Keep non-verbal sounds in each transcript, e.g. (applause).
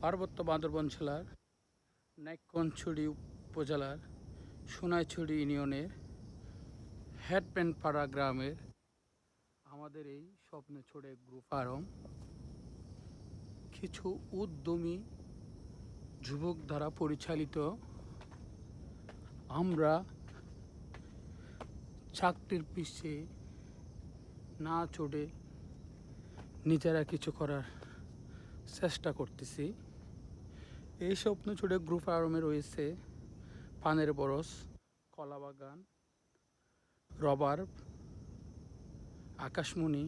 পার্বত্য বান্দরবন জেলার নাইকনছড়ি উপজেলার সোনাইছড়ি ইউনিয়নের হেডপ্যান্টপাড়া গ্রামের আমাদের এই স্বপ্নে ছড়ে গ্রুপ আরম কিছু উদ্যমী যুবক দ্বারা পরিচালিত আমরা চাকরির পিছিয়ে না চড়ে নিজেরা কিছু করার চেষ্টা করতেছি। এই স্বপ্ন ছুটে গ্রুপ আরমে রয়েছে পানের বরস, কলা বাগান, রবার, আকাশমণি,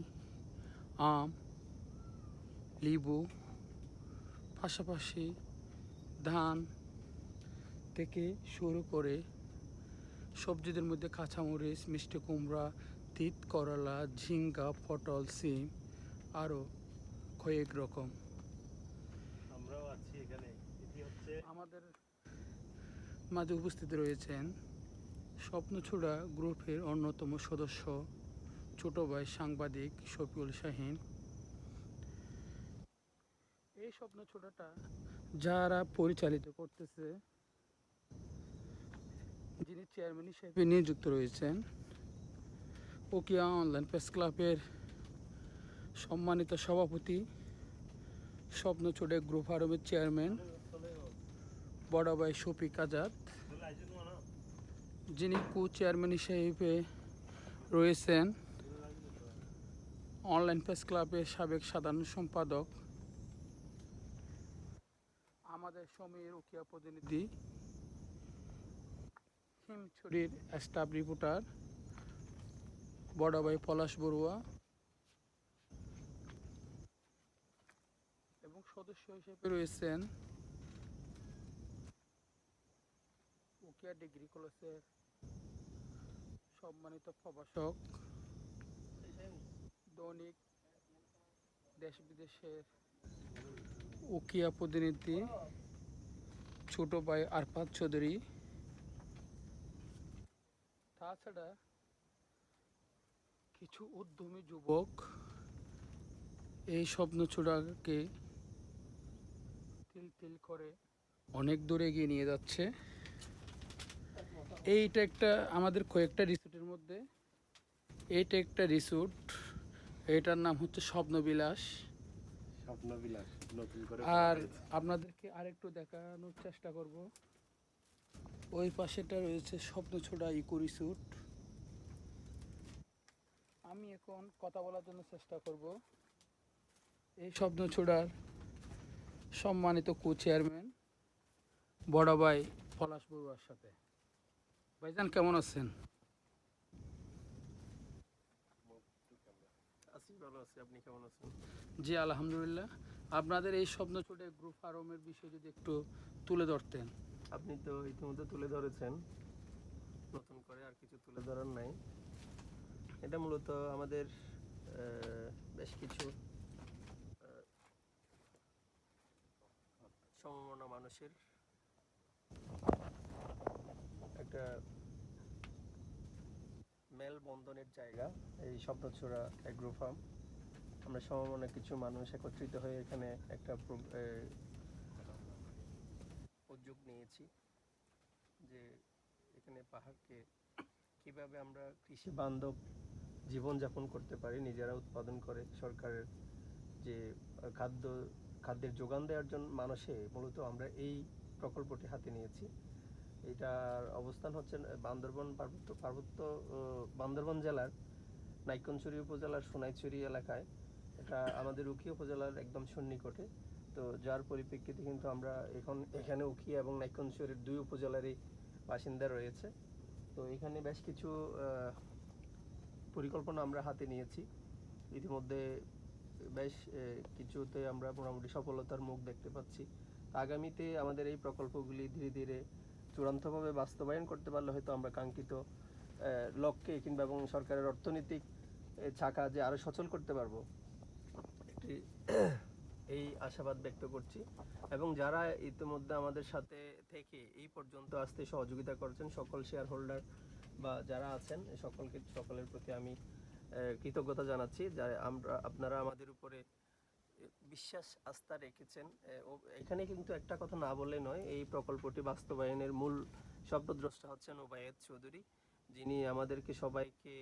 আম, লিবু, পাশাপাশি ধান থেকে শুরু করে সবজিদের মধ্যে কাঁচামরিচ, মিষ্টি কুমড়া, তিত, করলা, ঝিঙ্গা, পটল, সিম, আরও কয়েক রকম আমরাও আছি এখানে আমাদের মাঝে উপস্থিত রয়েছেন স্বপ্নছুড়া গ্রুপের অন্যতম সদস্য, ছোট ভাই সাংবাদিক শফিউল শাহিন। এই স্বপ্নছুড়াটা যারা পরিচালিত করতেছে, যিনি চেয়ারম্যান হিসেবে নিযুক্ত রয়েছেন, ওকিয়া অনলাইন প্রেস ক্লাবের সম্মানিত সভাপতি, স্বপ্নছুড়ে গ্রুপ আরবের চেয়ারম্যান বড় ভাই শফিক আজাদ। যিনি কো চেয়ারম্যান হিসেবে রয়েছেন। অনলাইন প্রেস ক্লাবের সাবেক সাধারণ সম্পাদক। আমাদের সময়ের উকিয়া প্রতিনিধি। হিমছড়ির স্টাফ রিপোর্টার বড় ভাই পলাশ বড়ুয়া। এবং সদস্য হিসেবে রয়েছেন উকিয়া ডিগ্রি কলেজের সম্মানিত প্রভাষক, দৈনিক দেশ বিদেশের উকিয়া প্রতিনিধি, ছোট ভাই আরফাত চৌধুরী। তাছাড়া কিছু উদ্যমী যুবক এই স্বপ্ন ছোড়াকে তিল তিল করে অনেক দূরে এগিয়ে নিয়ে যাচ্ছে। এইটা একটা আমাদের কয়েকটা রিসোর্টের মধ্যে। এইটা একটা রিসোর্ট। এটার নাম হচ্ছে স্বপ্নবিলাস। স্বপ্ন বিলাস নতুন করে আর আপনাদেরকে আরেকটু দেখানোর চেষ্টা করব। ওই পাশেটা রয়েছে স্বপ্ন স্বপ্নছোড়া ইকো রিসোর্ট। আমি এখন কথা বলার জন্য চেষ্টা করব। এই স্বপ্ন স্বপ্নছোড়ার সম্মানিত কো চেয়ারম্যান বড় ভাই পলাশ বড়ুয়ার সাথে। ভাইজান কেমন আছেন? আছি ভালো আছি। আপনি কেমন আছেন? জি আলহামদুলিল্লাহ। আপনাদের এই স্বপ্নছোড়ে গ্রুপ আরমের বিষয়ে যদি একটু তুলে ধরতেন। আপনি তো ইতিমধ্যে তুলে ধরেছেন। নতুন করে আর কিছু তুলে ধরার নাই। এটা মূলত আমাদের বেশ কিছু সমমনা মানুষের একটা মেলবন্ধনের জায়গা, এই স্বপ্নছোড়া অ্যাগ্রো ফার্ম আমরা সমমনা কিছু মানুষ একত্রিত হয়ে এখানে একটা উদ্যোগ নিয়েছি যে এখানে পাহাড়কে কীভাবে আমরা কৃষি বান্ধব জীবনযাপন করতে পারি, নিজেরা উৎপাদন করে সরকারের যে খাদ্য, খাদ্যের যোগান দেওয়ার জন্য মানুষে মূলত আমরা এই প্রকল্পটি হাতে নিয়েছি। এটার অবস্থান হচ্ছে বান্দরবন পার্বত্য পার্বত্য বান্দরবন জেলার নাইকনছড়ি উপজেলার সোনাইছড়ি এলাকায়। এটা আমাদের উখিয়া উপজেলার একদম সন্নিকটে। তো যার পরিপ্রেক্ষিতে কিন্তু আমরা এখন, এখানে উখিয়া এবং নাইকনছড়ির দুই উপজেলারই বাসিন্দা রয়েছে। তো এখানে বেশ কিছু পরিকল্পনা আমরা হাতে নিয়েছি। ইতিমধ্যে বেশ কিছুতে আমরা মোটামুটি সফলতার মুখ দেখতে পাচ্ছি। আগামীতে আমাদের এই প্রকল্পগুলি ধীরে ধীরে চূড়ান্তভাবে বাস্তবায়ন করতে পারলে হয়তো আমরা কাঙ্ক্ষিত লক্ষ্যে কিংবা এবং সরকারের অর্থনৈতিক চাকা যে আরও সচল করতে পারব, একটি (clears throat) এই আশাবাদ ব্যক্ত করছি। এবং যারা ইতিমধ্যে আমাদের সাথে থেকে এই পর্যন্ত আসতে সহযোগিতা করছেন, সকল শেয়ার হোল্ডার বা যারা আছেন, সকলকে, সকলের প্রতি আমি কৃতজ্ঞতা জানাচ্ছি। যা আমরা, আপনারা আমাদের উপরে বিশ্বাস, আস্থা রেখেছেন এখানে কিন্তু একটা কথা না বললে নয়, এই প্রকল্পটি বাস্তবায়নের মূল শব্দদ্রষ্টা হচ্ছেন ওবায়েদ চৌধুরী, যিনি আমাদেরকে সবাইকে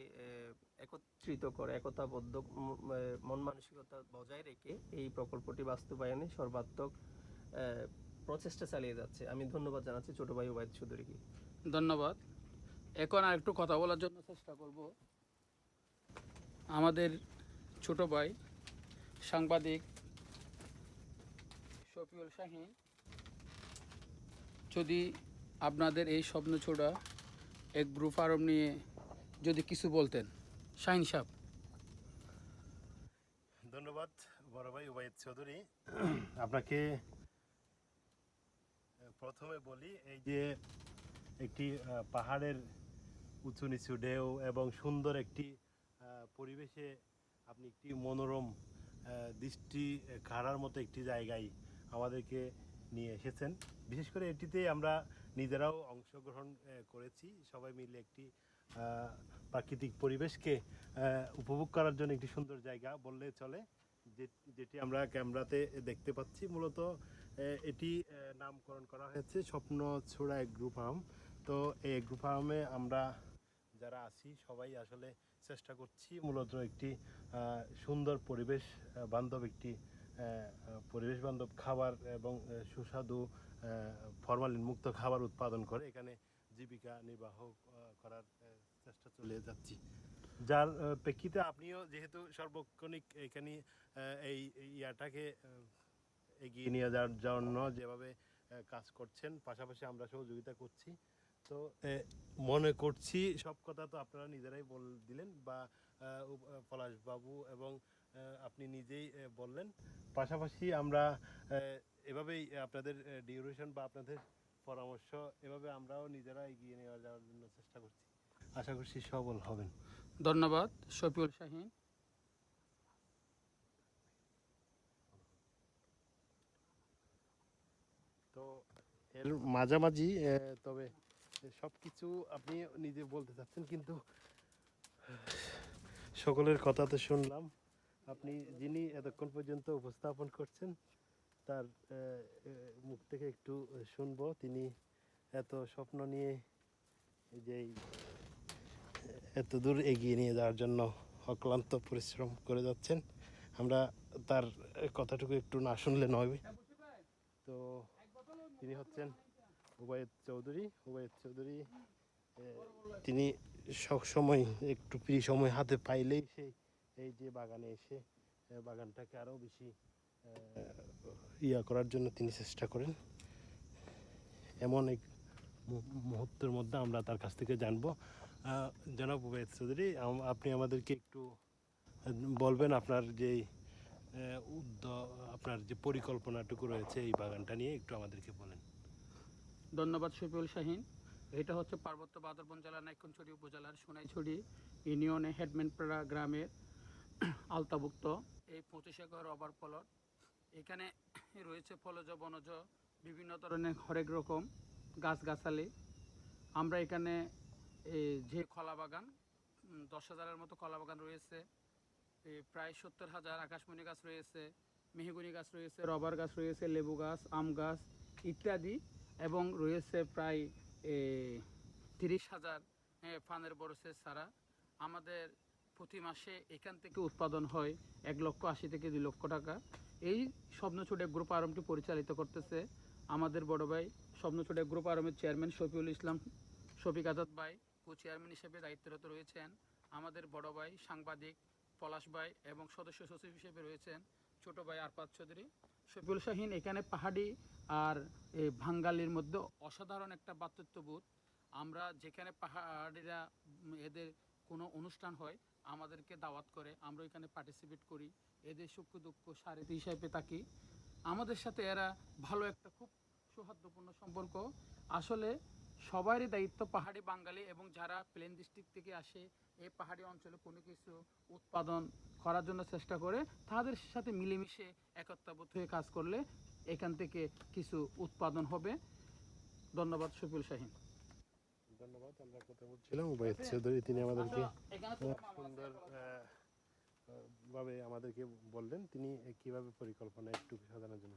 একত্রিত করে, একতাবদ্ধ মন মানসিকতা বজায় রেখে এই প্রকল্পটি বাস্তবায়নে সর্বাত্মক প্রচেষ্টা চালিয়ে যাচ্ছে। আমি ধন্যবাদ জানাচ্ছি ছোট ভাই ওবায়দ চৌধুরীকে। ধন্যবাদ। এখন আর একটু কথা বলার জন্য চেষ্টা করব। আমাদের ছোট ভাই সাংবাদিক শফিউল শাহিন যদি আপনাদের এই স্বপ্ন ছোড়া এক গ্রুপ আরব নিয়ে যদি কিছু বলতেন। শাহিন সাহেব। ধন্যবাদ, বড় ভাই উবাইদ চৌধুরী। আপনাকে প্রথমে বলি, এই যে একটি পাহাড়ের উঁচু নিচু ঢেউ এবং সুন্দর একটি পরিবেশে আপনি একটি মনোরম দৃষ্টি খাড়ার মতো একটি জায়গায় আমাদেরকে নিয়ে এসেছেন। বিশেষ করে এটিতে আমরা নিজেরাও অংশগ্রহণ করেছি। সবাই মিলে একটি প্রাকৃতিক পরিবেশকে উপভোগ করার জন্য একটি সুন্দর জায়গা বললে চলে যেটি আমরা ক্যামেরাতে দেখতে পাচ্ছি। মূলত এটি নামকরণ করা হয়েছে স্বপ্ন ছোড়া গ্রুপ ফার্ম তো এই গ্রুপ ফার্মে আমরা যারা আছি, সবাই আসলে চেষ্টা করছি মূলত একটি সুন্দর পরিবেশ বান্ধব একটি পরিবেশ বান্ধব খাবার এবং সুস্বাদু ফরমালিন মুক্ত খাবার উৎপাদন করে এখানে জীবিকা নির্বাহ করার চেষ্টা চলে যাচ্ছি। যার প্রেক্ষিতে আপনিও যেহেতু সর্বক্ষণিক এখানে এই ইয়াটাকে এগিয়ে নিয়ে যাওয়ার জন্য যেভাবে কাজ করছেন, পাশাপাশি আমরা সহযোগিতা করছি। তো মনে করছি সব কথা তো আপনারা নিজেরাই বল দিলেন বা পলাশবাবু এবং আপনি নিজেই বললেন। পাশাপাশি আমরা এভাবেই আপনাদের ডিউরেশন বা আপনাদের পরামর্শ এভাবে আমরাও নিজেরা এগিয়ে নিয়ে যাওয়ার জন্য চেষ্টা করছি। আশা করছি সবল হবেন। ধন্যবাদ শফিউল শাহিন। তো এর মাঝামাঝি তবে সব কিছু আপনি নিজে বলতে চাচ্ছেন, কিন্তু সকলের কথা তো শুনলাম আপনি যিনি এতক্ষণ পর্যন্ত উপস্থাপন করছেন, তার মুখ থেকে একটু শুনব। তিনি এত স্বপ্ন নিয়ে এই যে এত দূর এগিয়ে নিয়ে যাওয়ার জন্য অক্লান্ত পরিশ্রম করে যাচ্ছেন। আমরা তার কথাটুকু একটু না শুনলে নয়। তো তিনি হচ্ছেন উবায়দ চৌধুরী উবায়দ চৌধুরী তিনি সব সময় একটু ফ্রি সময় হাতে পাইলেই সেই এই যে বাগানে এসে বাগানটাকে আরও বেশি ইয়া করার জন্য তিনি চেষ্টা করেন। এমন এক মুহূর্তের মধ্যে আমরা তার কাছ থেকে জানব। জনাব উবায়দ চৌধুরী আপনি আমাদেরকে একটু বলবেন আপনার যে উদ্য, আপনার যে পরিকল্পনাটুকু রয়েছে এই বাগানটা নিয়ে, একটু আমাদেরকে বলেন। ধন্যবাদ শফিউল শাহিন। এটা হচ্ছে পার্বত্য বাদরবন জেলার নাইক্ষণছড়ি উপজেলার সোনাইছড়ি ইউনিয়নে হেডম্যানপাড়া গ্রামের আলতাভুক্ত এই পঁচিশ একর রবার প্লট এখানে রয়েছে ফলজ, বনজ, বিভিন্ন ধরনের হরেক রকম গাছগাছালি। আমরা এখানে যে কলা বাগান দশ হাজারের মতো কলা বাগান রয়েছে। প্রায় সত্তর হাজার আকাশমণি গাছ রয়েছে, মেহগুনি গাছ রয়েছে, রবার গাছ রয়েছে, লেবু গাছ, আম গাছ ইত্যাদি। এবং রয়েছে প্রায় তিরিশ হাজার ফানের বরসের ছাড়া। আমাদের প্রতি মাসে এখান থেকে উৎপাদন হয় এক লক্ষ আশি থেকে দুই লক্ষ টাকা। এই স্বপ্নছুটে গ্রুপ আরমটি পরিচালিত করতেছে আমাদের বড় ভাই। স্বপ্নছুটে গ্রুপ আরমের চেয়ারম্যান শফিউল ইসলাম, শফিক আজাদ ভাই কো চেয়ারম্যান হিসেবে দায়িত্বরত রয়েছেন আমাদের বড় ভাই, সাংবাদিক পলাশ ভাই এবং সদস্য সচিব হিসেবে রয়েছেন ছোট ভাই আরপাত চৌধুরী। শফিউল শাহিন এখানে পাহাড়ি আর এই ভাঙ্গালির মধ্যে অসাধারণ একটা বাতৃত্ববোধ। আমরা যেখানে পাহাড়িরা এদের কোনো অনুষ্ঠান হয়, আমাদেরকে দাওয়াত করে, আমরা এখানে পার্টিসিপেট করি। এদের সুখ দুঃখ সারথি হিসাবে থাকি। আমাদের সাথে এরা ভালো একটা খুব সৌহার্দ্যপূর্ণ সম্পর্ক। আসলে সবারই দায়িত্ব পাহাড়ি বাঙালি এবং যারা প্লেন ডিস্ট্রিক্ট থেকে আসে এই পাহাড়ি অঞ্চলে কোনো কিছু উৎপাদন করার জন্য চেষ্টা করে তাদের সাথে মিলেমিশে একত্রাবোধ হয়ে কাজ করলে এখান থেকে কিছু উৎপাদন হবে। ধন্যবাদ শফিউল শাহিন। ধন্যবাদ আমরা কথা বলছিলাম। উবায়দ চৌধুরী তিনি আমাদেরকে সুন্দর ভাবে আমাদেরকে বললেন। তিনি কীভাবে পরিকল্পনা একটু সাজানোর জন্য?